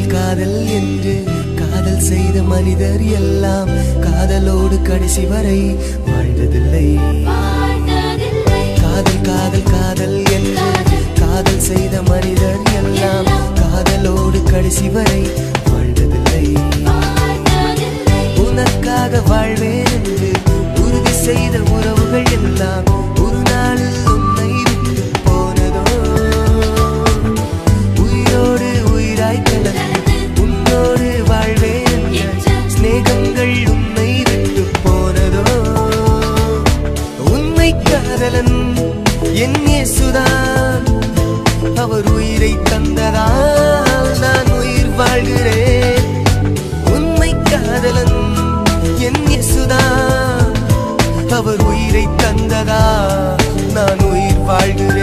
காதல் காதல் என்று காதல் செய்த மனிதர் எல்லாம் காதலோடு கடைசி வரை வாழ்ந்ததில்லை. காதல் காதல் காதல் என்று காதல் செய்த மனிதர் எல்லாம் காதலோடு கடைசி வரை வாழ்ந்ததில்லை. உனக்காக வாழ்வேன் என்று உறுதி செய்த உறவுகள் எல்லாம் காதலன் என் இயேசுதான். அவர் உயிரை தந்ததால் நான் உயிர் வாழ்கிறேன். உண்மை காதலன் என் இயேசுதான். அவர் உயிரை தந்ததா நான் உயிர் வாழ்கிறேன்.